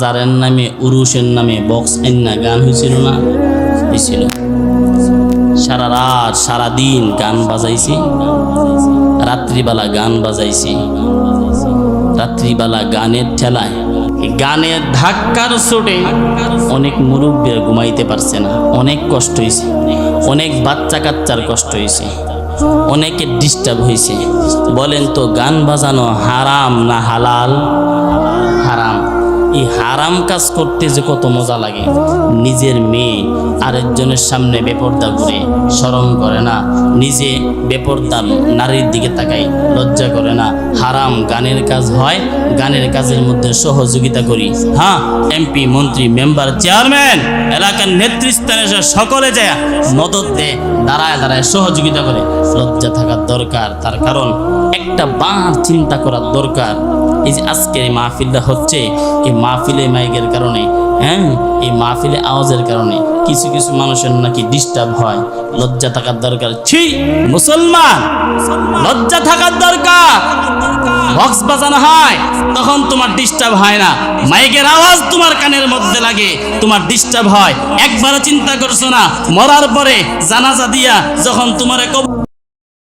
জারের নামে, উরুষের নামে বক্স এন্না গান হয়েছিল না? হয়েছিল। সারা রাত, সারা দিন গান বাজাইছি। রাত্রিবেলা গান বাজাইছি। রাত্রিবেলা গানের ঠেলায়। গানের ধাক্কার চোটে অনেক মুরব্বী ঘুমাইতে পারছে না। অনেক কষ্ট হয়েছে অনেক বাচ্চা কাচ্চার কষ্ট হয়েছে অনেকে ডিস্টার্ব হয়েছে বলেন তো, গান বাজানো হারাম না হালাল? হারাম কাজ করতে যে কত মজা লাগে। নিজের মেয়ে আরেকজনের সামনে বেপর্দা করে স্মরণ করে না। নিজে বেপর্দা নারীর দিকে তাকাই লজ্জা করে না। হারাম গানের কাজ হয়, গানের কাজের মধ্যে সহযোগিতা করি। হ্যাঁ এমপি, মন্ত্রী, মেম্বার, চেয়ারম্যান, এলাকার নেতৃস্থানে সকলে যায়, মদত দেয়, দাঁড়ায় দাঁড়ায় সহযোগিতা করে। লজ্জা থাকার দরকার, তার কারণ একটা বার চিন্তা করার দরকার। এই যে আজকের এই মাহফিলটা হচ্ছে এই মাহফিলে মাইকের কারণে হ্যাঁ? এই মাহফিলে আওয়াজের কারণে কিছু কিছু মানুষের নাকি ডিস্টার্ব হয়। লজ্জা থাকার দরকার। ছি, মুসলমান! লজ্জা থাকার দরকার। বক্স বাজানো হয়, তখন তোমার ডিস্টার্ব হয় না। মাইকের আওয়াজ তোমার কানের মধ্যে লাগে, তোমার ডিস্টার্ব হয়। একবারও চিন্তা করছ না, মরার পরে জানাজা দিয়া যখন তোমার